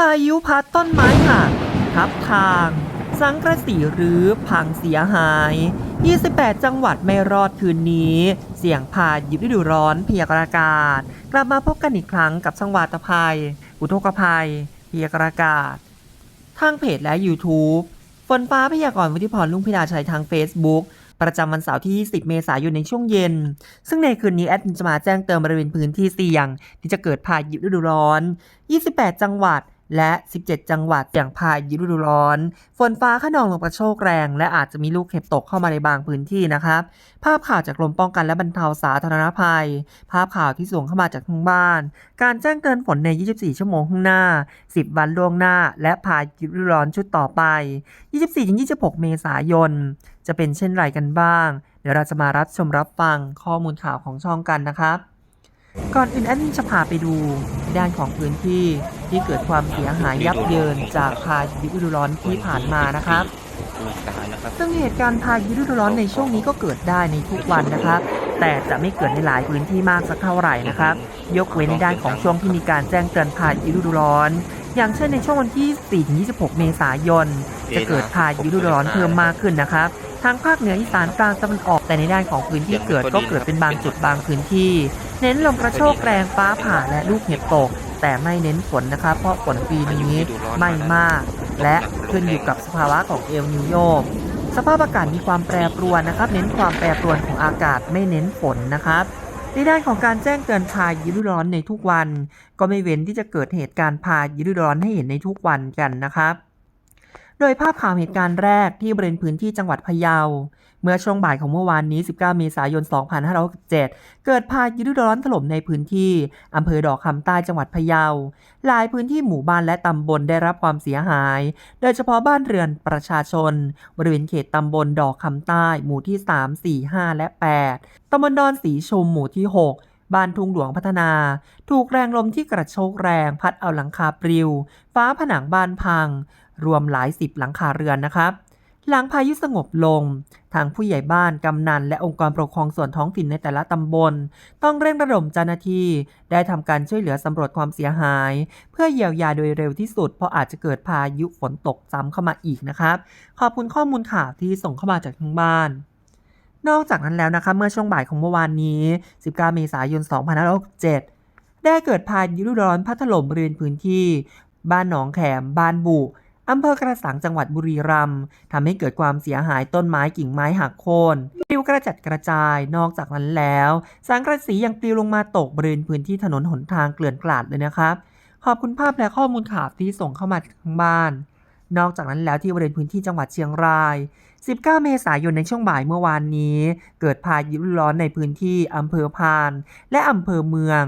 พายุพัดต้นไม้หักทับทาง สังกระสีหรือพังเสียหาย 28 จังหวัดไม่รอดคืนนี้ เสี่ยงพายุฤดูร้อนพยากรณ์อากาศ กลับมาพบกันอีกครั้งกับช่างวาตภัย อุทกภัยพยากรณ์อากาศ ทางเพจและ YouTube ฝนฟ้าพยากรณ์วุฒิพรลุงพิดาชัยทาง Facebook ประจำวันเสาร์ที่ 10 เมษายนในช่วงเย็น ซึ่งในคืนนี้แอดมินจะมาแจ้งเตือนบริเวณพื้นที่เสี่ยง ที่จะเกิดพายุฤดูร้อน 28 จังหวัด และ 17 จังหวัดอย่างพายุฤดูร้อน ฝนฟ้าขนองลมกระโชกแรง และอาจจะมีลูกเห็บตกเข้ามาในบางพื้นที่นะครับ ภาพข่าวจากกรมป้องกันและบรรเทาสาธารณภัย ภาพข่าวที่ส่งเข้ามาจากทางบ้าน การแจ้งเตือนฝนใน 24 ชั่วโมงข้างหน้า 10 วันล่วงหน้า และพายุฤดูร้อนชุดต่อไป 24-26 เมษายน จะเป็นเช่นไรกันบ้าง เดี๋ยวเราจะมารับชมรับฟังข้อมูลข่าวของช่องกันนะครับ ก่อนอื่นแอดมินจะพาไปดูด้านของพื้นที่ ที่เกิดความเสียหายยับเยินจากพายุฤดูร้อนที่ผ่านมานะครับหลักการนะครับ ซึ่งเหตุการณ์พายุฤดูร้อนในช่วงนี้ก็เกิดได้ในทุกวันนะครับ แต่จะไม่เกิดในหลายพื้นที่มากสักเท่าไหร่นะครับ ยกเว้นในด้านของช่วงที่มีการแจ้งเตือนพายุฤดูร้อน อย่างเช่นในช่วงวันที่ 4-26 เมษายน จะเกิดพายุฤดูร้อนเพิ่มมากขึ้นนะครับทางภาคเหนืออีสานกลางตะวันออกแต่ในด้านของพื้นที่เกิดก็เกิดเป็นบางจุดบางพื้นที่ เน้นลมกระโชกแรงฟ้าผ่าและลูกเห็บตก แต่ไม่เน้นฝนนะครับเพราะฝนปีนี้ไม่มาก และขึ้นอยู่กับสภาวะของเอลนิโยสภาพอากาศมีความแปรปรวนนะครับ เน้นความแปรปรวนของอากาศไม่เน้นฝนนะครับในด้านของการแจ้งเตือนพายุฤดูร้อนในทุกวัน ก็ไม่เว้นที่จะเกิดเหตุการณ์พายุฤดูร้อนให้เห็นในทุกวันกันนะครับ ดยภาพข่าวเหตุการณ์แรกที่บริเวณพื้นที่จังหวัดพะเยา เมื่อช่วงบ่ายของเมื่อวานนี้ 19 เมษายน 2567 เกิดพายุฤดูร้อนถล่มในพื้นที่อำเภอดอกคำใต้จังหวัดพะเยา หลายพื้นที่หมู่บ้านและตำบลได้รับความเสียหาย โดยเฉพาะบ้านเรือนประชาชน บริเวณเขตตำบลดอกคำใต้หมู่ที่ 3 4 5 และ 8 ตำบลดอนสีชุมหมู่ที่ 6บ้านทุ่งหลวงพัฒนา ถูกแรงลมที่กระโชกแรง พัดเอาหลังคาปลิว ฟ้าผนังบ้านพัง รวมหลายสิบหลังคาเรือนนะครับ หลังพายุสงบลง ทางผู้ใหญ่บ้าน กำนัน และองค์กรปกครองส่วนท้องถิ่นในแต่ละตำบล ต้องเร่งระดมเจ้าหน้าที่ ได้ทำการช่วยเหลือสำรวจความเสียหาย เพื่อเยียวยาโดยเร็วที่สุด เพราะอาจจะเกิดพายุฝนตกซ้ำเข้ามาอีกนะครับ ขอบคุณข้อมูลข่าวที่ส่งเข้ามาจากทางบ้านนอกจากนั้นแล้วนะคะเมื่อช่วงบ่ายของเมื่อวานนี้ 19 เมษายน 2567 ได้เกิดพายุร้อนพัดถล่มบริเวณพื้นที่ บ้านหนองแขม บ้านบุ อำเภอกระสังจังหวัดบุรีรัมย์ทำให้เกิดความเสียหายต้นไม้กิ่งไม้หักโค่นปลิวกระจัดกระจายนอกจากนั้นแล้ว สังกระสียังปลิวลงมาตกบริเวณพื้นที่ถนนหนทางเกลื่อนกลาดเลยนะครับ ขอบคุณภาพและข้อมูลข่าวที่ส่งเข้ามาทางบ้าน นอกจากนั้นแล้วที่บริเวณพื้นที่จังหวัดเชียงราย 19 เมษายนในช่วงบ่ายเมื่อวานนี้ เกิดพายุร้อนในพื้นที่อำเภอพาน และอำเภอเมือง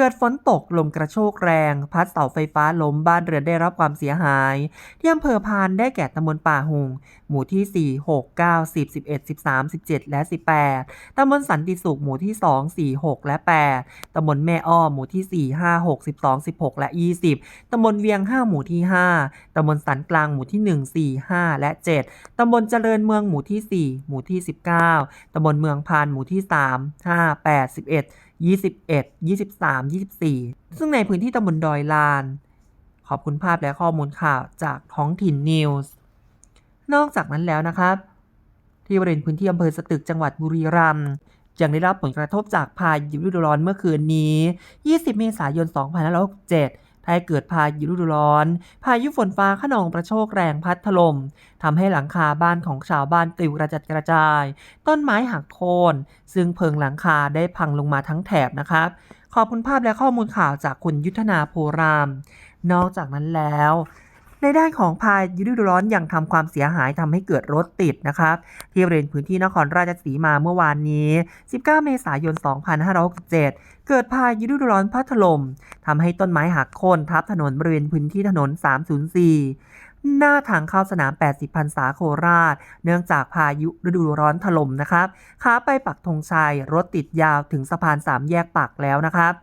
เกิดฝนตกลมกระโชกแรง พัดเสาไฟฟ้าล้มบ้านเรือนได้รับความเสียหาย ที่อำเภอพานได้แก่ตำบลป่าหุง หมู่ที่ 4 6 9 10 11 13 17 และ 18 ตำบลสันติสุขหมู่ที่ 2 4 6 และ 8 ตำบลแม่อ้อหมู่ที่ 4 5 6 12 16 และ 20 ตำบลเวียง 5 หมู่ที่ 5 ตำบลสันกลางหมู่ที่ 1 4 5 และ 7 ตำบลเจริญเมืองหมู่ที่ 4 หมู่ที่ 19 ตำบลเมืองพานหมู่ที่ 3 5 8 11 21 23 24 ซึ่งในพื้นที่ตำบลดอยลาน ขอบคุณภาพและข้อมูลข่าวจากท้องถิ่นนิวส์ นอกจากนั้นแล้วนะครับ ที่บริเวณพื้นที่อำเภอสตึกจังหวัดบุรีรัมย์ยังได้รับผลกระทบจากพายุฤดูร้อนเมื่อคืนนี้ 20 เมษายน 2567 ได้เกิดพายุฤดูร้อน พายุฝนฟ้าขนองประโชกแรงพัดถล่มทำให้หลังคาบ้านของชาวบ้านปลิวกระจัดกระจาย ต้นไม้หักโค่นซึ่งเพิงหลังคาได้พังลงมาทั้งแถบนะครับขอบคุณภาพและข้อมูลข่าวจากคุณยุทธนาโพราม นอกจากนั้นแล้ว ในด้านของพายุฤดูร้อนยังทำความเสียหายทำให้เกิดรถติดนะครับ ที่บริเวณพื้นที่นครราชสีมาเมื่อวานนี้ 19 เมษายน 2567 เกิดพายุฤดูร้อนพัดถล่มทำให้ต้นไม้หักโค่นทับถนนบริเวณพื้นที่ถนน 304หน้าทางเข้าสนาม 80 พรรษาโคราช เนื่องจากพายุฤดูร้อนถล่มนะครับ ขาไปปักธงชัย รถติดยาวถึงสะพาน 3 แยกปักแล้วนะครับ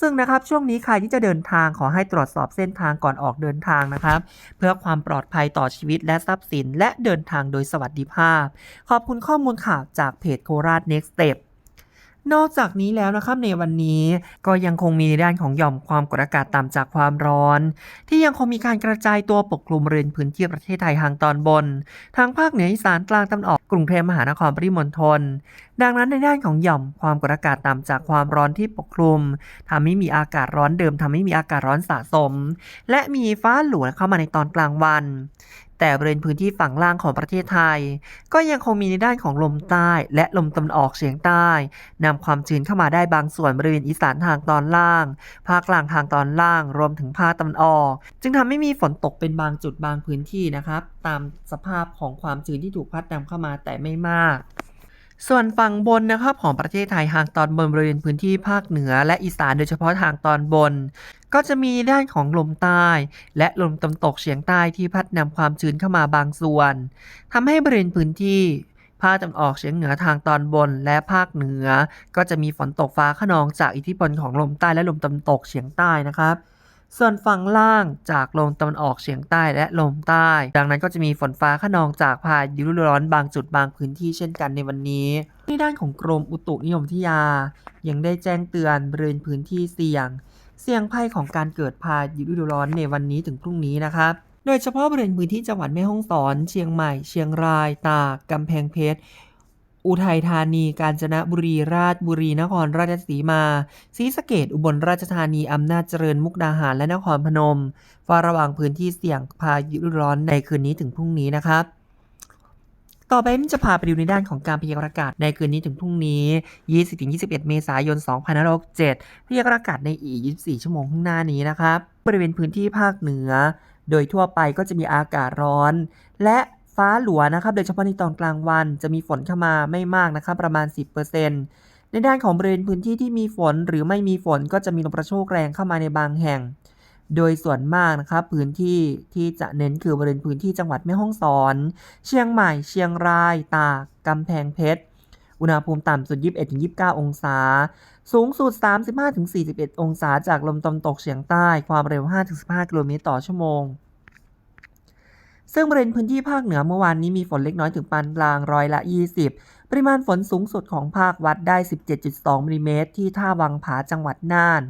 ซึ่งนะครับช่วงนี้ใครที่จะเดินทางขอให้ตรวจสอบเส้นทางก่อนออกเดินทางนะครับ เพื่อความปลอดภัยต่อชีวิตและทรัพย์สิน และเดินทางโดยสวัสดิภาพ ขอบคุณข้อมูลข่าวจากเพจโคราช Next Step นอกจากนี้แล้วนะครับในวันนี้ก็ยังคงมีในด้านของหย่อมความกดอากาศต่ำจากความร้อน ที่ยังคงมีการกระจายตัวปกคลุมบริเวณพื้นที่ประเทศไทยทางตอนบน ทางภาคเหนืออีสานกลางตะวันออก กรุงเทพมหานครปริมณฑลดังนั้นในด้านของหย่อมความกดอากาศต่ำจากความร้อนที่ปกคลุมทำให้มีอากาศร้อนเดิมทำให้มีอากาศร้อนสะสม และมีฟ้าหลวเข้ามาในตอนกลางวันแต่บริเวณพื้นที่ฝั่งล่างของประเทศไทย ก็ยังคงมีในด้านของลมใต้และลมตะวันออกเฉียงใต้นำความชื้นเข้ามาได้บางส่วนบริเวณอีสานทางตอนล่าง ภาคกลางทางตอนล่าง รวมถึงภาคตะวันออก จึงทำให้มีฝนตกเป็นบางจุดบางพื้นที่นะครับ ตามสภาพของความชื้นที่ถูกพัดนำเข้ามาแต่ไม่มาก ส่วนฝั่งบนนะครับของประเทศไทยทางตอนบนบริเวณพื้นที่ภาคเหนือ และอีสานโดยเฉพาะทางตอนบน ก็จะมีด้านของลมใต้ และลมตะวันตกเฉียงใต้ที่พัดนำความชื้นเข้ามาบางส่วนทำให้บริเวณพื้นที่ภาคตะวันออกเฉียงเหนือทางตอนบนและภาคเหนือ ก็จะมีฝนตกฟ้าขนองจากอิทธิพลของลมใต้และลมตะวันตกเฉียงใต้นะครับ ส่วนฝั่งล่างจากลมตะวันออกเฉียงใต้และลมใต้ ดังนั้นก็จะมีฝนฟ้าขนองจากพายุฤดูร้อนบางจุดบางพื้นที่เช่นกันในวันนี้ในด้านของกรมอุตุนิยมวิทยา ยังได้แจ้งเตือนบริเวณพื้นที่เสี่ยง เสี่ยงภัยของการเกิดพายุฤดูร้อนในวันนี้ถึงพรุ่งนี้นะครับโดยเฉพาะบริเวณพื้นที่จังหวัดแม่ฮ่องสอน เชียงใหม่ เชียงราย ตาก กำแพงเพชร อุทัยธานี กาญจนบุรี ราชบุรี นครราชสีมา ศรีสะเกดอุบลราชธานี อำนาจเจริญ มุกดาหาร และนครพนมเฝ้าระวังพื้นที่เสี่ยงพายุร้อนในคืนนี้ถึงพรุ่งนี้นะครับ ต่อไปจะพาไปดูในด้านของการพยากรณ์อากาศในคืนนี้ถึงพรุ่งนี้ 20-21 เมษายน 2567พยากรณ์อากาศในอีก 24 ชั่วโมงข้างหน้านี้นะครับ บริเวณพื้นที่ภาคเหนือ โดยทั่วไปก็จะมีอากาศร้อน และ ฟ้าหลัวนะครับโดยเฉพาะในตอนกลางวันจะมีฝนเข้ามาไม่มากนะครับประมาณ 10%ในด้านของบริเวณพื้นที่ที่มีฝนหรือไม่มีฝนก็จะมีลมกระโชกแรงเข้ามาในบางแห่ง โดยส่วนมากนะครับพื้นที่ที่จะเน้นคือบริเวณพื้นที่จังหวัดแม่ฮ่องสอน เชียงใหม่ เชียงราย ตากกำแพงเพชรอุณหภูมิต่ำสุด 21-29 องศา สูงสุด 35-41 องศาจากลมตะวันตกเฉียงใต้ ความเร็ว 5-15 กิโลเมตรต่อชั่วโมง ซึ่งบริเวณพื้นที่ภาคเหนือเมื่อวานนี้มีฝนเล็กน้อยถึงปานกลางร้อยละ 20 ปริมาณฝนสูงสุดของภาควัดได้ 17.2มิลลิเมตรที่ท่าวังผาจังหวัดน่าน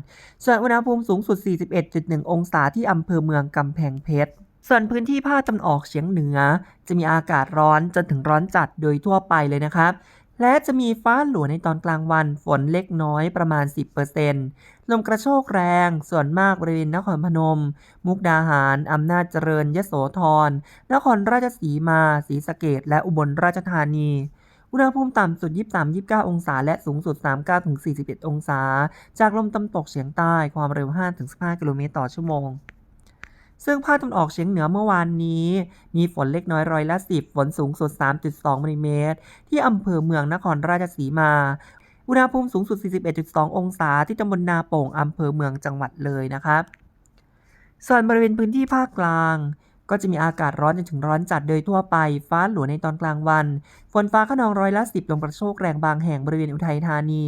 ส่วนอุณหภูมิสูงสุด 41.1 องศาที่อำเภอเมืองกำแพงเพชรส่วนพื้นที่ภาคตะวันออกเฉียงเหนือ จะมีอากาศร้อนจนถึงร้อนจัดโดยทั่วไปเลยนะครับ และจะมีฟ้าหลัวในตอนกลางวันฝนเล็กน้อยประมาณ 10% ลมกระโชกแรงส่วนมากบริเวณนครพนม มุกดาหาร อำนาจเจริญยโสธร นครราชสีมาศรีสะเกดและอุบลราชธานี อุณหภูมิต่ำสุด 23-29 องศา และสูงสุด 39-41 องศา จากลมตะวันตกเฉียงใต้ความเร็ว 5-15 กิโลเมตรต่อชั่วโมงซึ่งภาคตะวันออกเฉียงเหนือเมื่อวานนี้ มีฝนเล็กน้อยร้อยละ10 ฝนสูงสุด 3.2มิลลิเมตร ที่อำเภอเมืองนครราชสีมา อุณหภูมิสูงสุด 41.2 องศาที่ตำบลนาโป่งอำเภอเมืองจังหวัดเลยนะครับ ส่วนบริเวณพื้นที่ภาคกลาง ก็จะมีอากาศร้อนจนถึงร้อนจัดโดยทั่วไป ฟ้าหลวในตอนกลางวัน ฝนฟ้าขนองร้อยละ10ลมกระโชกแรงบางแห่งบริเวณอุทัยธานี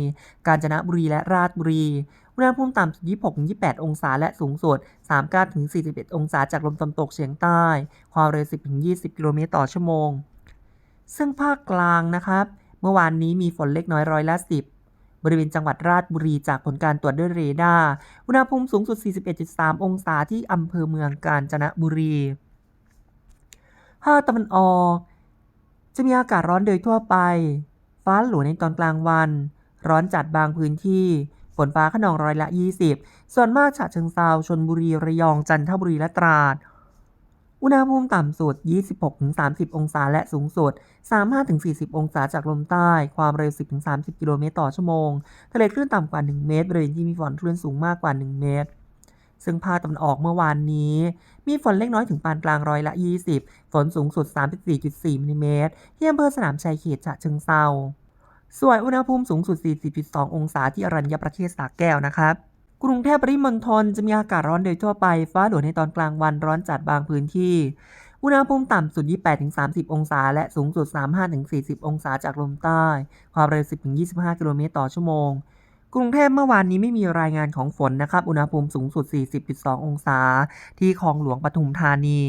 กาญจนบุรีและราชบุรี อุณหภูมิต่ำสุด 26-28 องศาและสูงสุด 39-41 องศาจากลมตะวันตกเฉียงใต้ ความเร็ว 10-20 กิโลเมตรต่อชั่วโมง ซึ่งภาคกลางนะครับเมื่อวานนี้มีฝนเล็กน้อยร้อยละ10บ บริเวณจังหวัดราชบุรีจากผลการตรวจด้วยเรดาร์ อุณหภูมิสูงสุด 41.3 องศาที่อำเภอเมืองกาญจนบุรีภาคตะวันออก จะมีอากาศร้อนโดยทั่วไป ฟ้าหลวในตอนกลางวัน ร้อนจัดบางพื้นที่ฝนฟ้าขนองร้อยละ 20 ส่วนมากฉะเชิงเซาชนบุรีระยองจันทบุรีและตราด อุณหภูมิต่ำสุด 26-30 องศาและสูงสุด 35-40 องศาจากลมใต้ ความเร็ว 10-30 กิโลเมตรต่อชั่วโมง ทะเลคลื่นต่ำกว่า 1 เมตรบริเวณที่มีฝนคลื่นสูงมากกว่า 1 เมตร ซึ่งภาคตะวันออกเมื่อวานนี้ มีฝนเล็กน้อยถึงปานกลางร้อยละ 20 ฝนสูงสุด 34.4มิลลิเมตรที่อำเภอสนามชัยเขตฉะเชิงเซาส่วนอุณหภูมิสูงสุด 40.2 องศาที่อรัญญประเทศสระแก้วนะครับ กรุงเทพปริมณฑลจะมีอากาศร้อนโดยทั่วไป ฟ้าหลวในตอนกลางวันร้อนจัดบางพื้นที่ อุณหภูมิต่ำสุด 28-30 องศา และสูงสุด 35-40 องศาจากลมใต้ ความเร็ว 10-25 กิโลเมตรต่อชั่วโมง กรุงเทพเมื่อวานนี้ไม่มีรายงานของฝนนะครับ อุณหภูมิสูงสุด 40.2 องศา ที่คลองหลวงปทุมธานี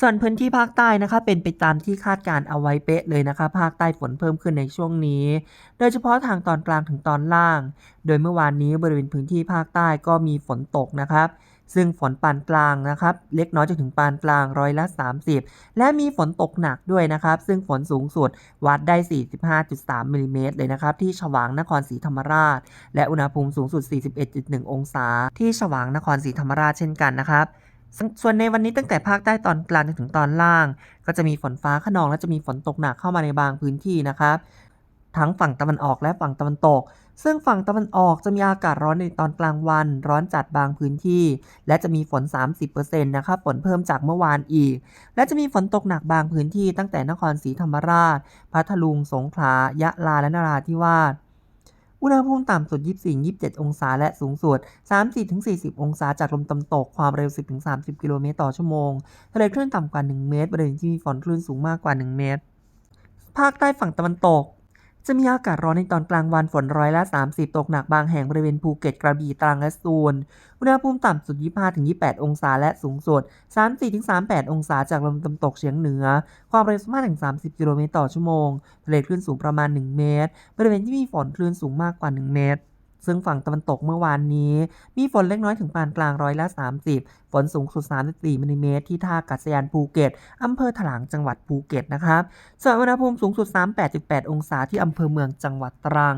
ส่วนพื้นที่ภาคใต้นะคะเป็นไปตามที่คาดการเอาไว้เป๊ะเลยนะคะ ภาคใต้ฝนเพิ่มขึ้นในช่วงนี้ โดยเฉพาะทางตอนกลางถึงตอนล่าง โดยเมื่อวานนี้บริเวณพื้นที่ภาคใต้ก็มีฝนตกนะครับซึ่งฝนปานกลางนะครับ เล็กน้อยจนถึงปานกลางร้อยละ 30 และมีฝนตกหนักด้วยนะครับ ซึ่งฝนสูงสุดวัดได้ 45.3มิลลิเมตรเลยนะครับ ที่ฉวางนครศรีธรรมราช และอุณหภูมิสูงสุด 41.1 องศา ที่ฉวางนครศรีธรรมราชเช่นกันนะครับ ส่วนในวันนี้ตั้งแต่ภาคใต้ตอนกลางจนถึงตอนล่าง ก็จะมีฝนฟ้าขนองและจะมีฝนตกหนักเข้ามาในบางพื้นที่นะครับ ทั้งฝั่งตะวันออกและฝั่งตะวันตก ซึ่งฝั่งตะวันออกจะมีอากาศร้อนในตอนกลางวัน ร้อนจัดบางพื้นที่ และจะมีฝน 30%นะครับฝนเพิ่มจากเมื่อวานอีก และจะมีฝนตกหนักบางพื้นที่ ตั้งแต่นครศรีธรรมราช พัทลุง สงขลา ยะลาและนราธิวาส อุณหภูมิต่ำสุด 24-27 องศา และสูงสุด34-40 องศา จากลมตะวันตก ความเร็ว 10-30 กิโลเมตรต่อชั่วโมง ทะเลคลื่นต่ำกว่า 1 เมตร บริเวณที่มีฝนคลื่นสูงมากกว่า 1 เมตร ภาคใต้ฝั่งตะวันตก จะมีอากาศร้อนในตอนกลางวันฝนร้อยละ 30 ตกหนักบางแห่งบริเวณภูเก็ตกระบี่ตรังและสูนอุณหภูมิต่ำสุด 25-28 องศาและสูงสุด 34-38 องศาจากลมตะวันตกเฉียงเหนือ ความเร็ว15-30 กิโลเมตรต่อชั่วโมงทะเลคลื่นสูงประมาณ 1 เมตร บริเวณที่มีฝนคลื่นสูงมากกว่า 1 เมตร ซึ่งฝั่งตะวันตกเมื่อวานนี้ มีฝนเล็กน้อยถึงปานกลางร้อยละ 30 ฝนสูงสุด 34มิลลิเมตรที่ท่าอากาศยานภูเก็ต อำเภอถลางจังหวัดภูเก็ตนะครับ ส่วนอุณหภูมิสูงสุด 38.8 องศาที่อำเภอเมืองจังหวัดตรัง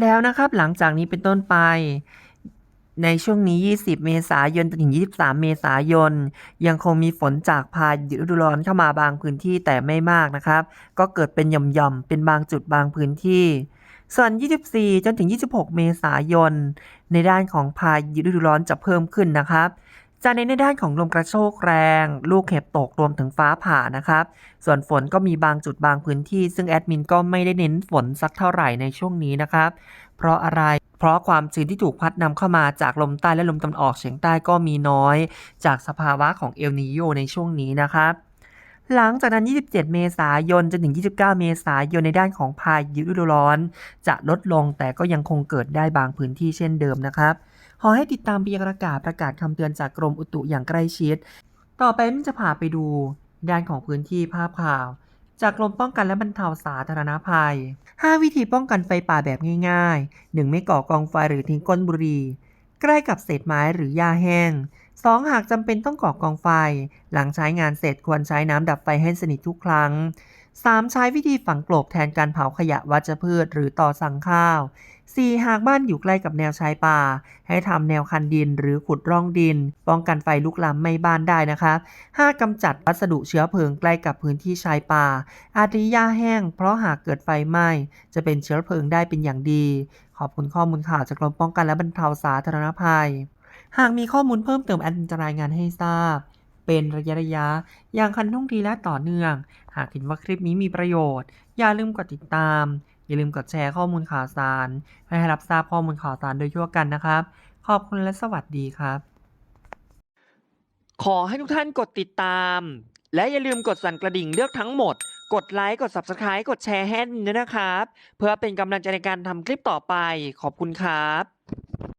แล้วนะครับหลังจากนี้เป็นต้นไปในช่วงนี้ 20 เมษายนจนถึง 23 เมษายน ยังคงมีฝนจากพายุฤดูร้อนเข้ามาบางพื้นที่แต่ไม่มากนะครับ ก็เกิดเป็นหย่อมๆ เป็นบางจุดบางพื้นที่ ส่วน 24 จนถึง 26 เมษายน ในด้านของพายุฤดูร้อนจะเพิ่มขึ้นนะครับจะในในด้านของลมกระโชกแรง ลูกเห็บตกรวมถึงฟ้าผ่านะครับ ส่วนฝนก็มีบางจุดบางพื้นที่ ซึ่งแอดมินก็ไม่ได้เน้นฝนสักเท่าไหร่ในช่วงนี้นะครับ เพราะอะไร เพราะความชื้นที่ถูกพัดนำเข้ามาจากลมใต้และลมตะวันออกเฉียงใต้ก็มีน้อย จากสภาวะของเอลนิโยในช่วงนี้นะครับ หลังจากนั้น 27 เมษายนจนถึง 29 เมษายนในด้านของพายุฤดูร้อน จะลดลงแต่ก็ยังคงเกิดได้บางพื้นที่เช่นเดิมนะครับ ขอให้ติดตามพยากรณ์อากาศประกาศคำเตือนจากกรมอุตุอย่างใกล้ชิด ต่อไปนิ่จะพาไปดู ด้านของพื้นที่ภาพข่าว จากกรมป้องกันและบรรเทาสาธารณภัย 5 วิธีป้องกันไฟป่าแบบง่ายๆ 1. ไม่ก่อกองไฟหรือทิ้งก้นบุหรี่ใกล้กับเศษไม้หรือหญ้าแห้ง 2. หากจำเป็นต้องก่อกองไฟ หลังใช้งานเสร็จควรใช้น้ำดับไฟให้สนิททุกครั้ง 3. ใช้วิธีฝังกลบแทนการเผาขยะวัชพืชหรือต่อสั่งข้าว 4. หากบ้านอยู่ใกล้กับแนวชายป่า ให้ทำแนวคันดินหรือขุดร่องดิน ป้องกันไฟลุกลามไหม้บ้านได้นะคะ 5. กำจัดวัสดุเชื้อเพลิงใกล้กับพื้นที่ชายป่า อาทิหญ้าแห้ง เพราะหากเกิดไฟไหม้จะเป็นเชื้อเพลิงได้เป็นอย่างดี ขอบคุณข้อมูลข่าวจากกรมป้องกันและบรรเทาสาธารณภัย หากมีข้อมูลเพิ่มเติมแอดมินจะรายงานให้ทราบ เป็นระยะระยะๆอย่างคันท่องทีและต่อเนื่อง หากเห็นว่าคลิปนี้มีประโยชน์ อย่าลืมกดติดตาม อย่าลืมกดแชร์ข้อมูลข่าวสาร ให้รับทราบข้อมูลข่าวสารโดยทั่วกันนะครับ ขอบคุณและสวัสดีครับ ขอให้ทุกท่านกดติดตาม และอย่าลืมกดสั่นกระดิ่งเลือกทั้งหมดกดไลค์ กด Subscribe กดแชร์ให้ด้วยนะครับ เพื่อเป็นกำลังใจในการทำคลิปต่อไป ขอบคุณครับ